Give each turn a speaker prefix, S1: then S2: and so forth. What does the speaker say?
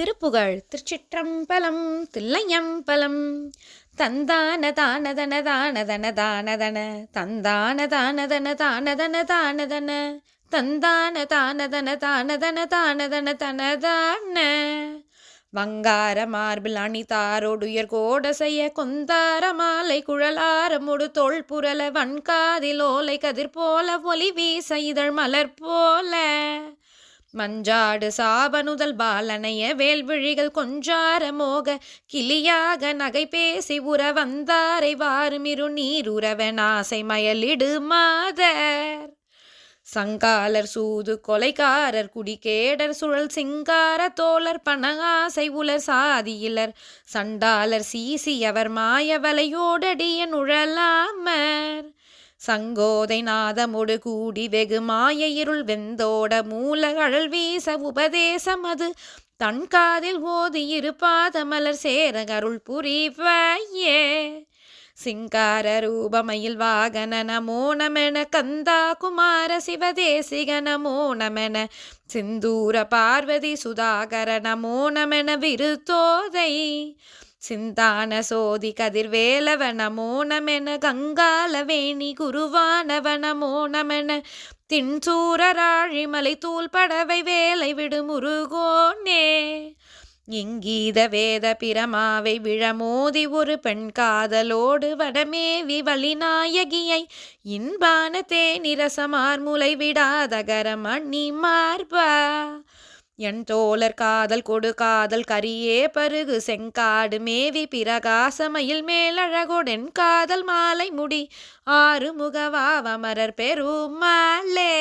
S1: திருப்புகழ் திருச்சிற்றம்பலம் தில்லையம்பலம். தந்தான தானதன தானதன தானதன தந்தான தானதன தானதன தானதன தந்தான தானதன தானதன தானதன தனதான வங்கார மார்பில் அணிதாரோடுயர் கோட செய்ய கொந்தார மாலை குழலாரமுடு தோள் புரல வன்காதில் ஓலை கதிர் போல ஒலி வீச இதழ் மலர் போல. மஞ்சாடு சாபனுதல் பாலனைய வேல்விழிகள் கொஞ்சார மோக கிளியாக நகை பேசி உற வந்தாரை வாருமிரு நீருறவன் ஆசை மயலிடு மாதர். சங்காலர் சூது கொலைக்காரர் குடிகேடர் சுழல் சிங்கார தோழர் பணகாசை உலர் சாதியிலர் சண்டாளர் சீசியவர் மாயவலையோடடிய நுழலாம் சங்கோதை நாதமுடு கூடி வெகு மாய இருள் வெந்தோட மூல அழல் வீச உபதேசம் அது. தன் காதில் ஓதி இரு பாதமலர் சேர அருள் புரிவையே. சிங்கார ரூபமயில் வாகன நமோ நமன கந்தா குமார சிவதேசிக நமோ நமன. சிந்தூர பார்வதி சுதாகர நமோ நமன விருத்தோதை. சிந்தான சோதி கதிர்வேலவ நமோ கங்காலவேணி குருவானவ நமோ நமன தின்சூரராழிமலை தூள் படவை வேலை விடுமுருகோனே இங்கீத வேத பிரமாவை விழமோதி ஒரு பெண் காதலோடு வடமேவி வழிநாயகியை இன்பான தேனிரசமார் முலை விடாதகரம் அண்ணி மார்பா. என் தோழர் காதல் கொடு காதல் கரியே பருகு செங்காடு மேவி பிரகாசமயில் மேலழகொடென் காதல் மாலை முடி. ஆறு முகவாவமரர் பெருமாளே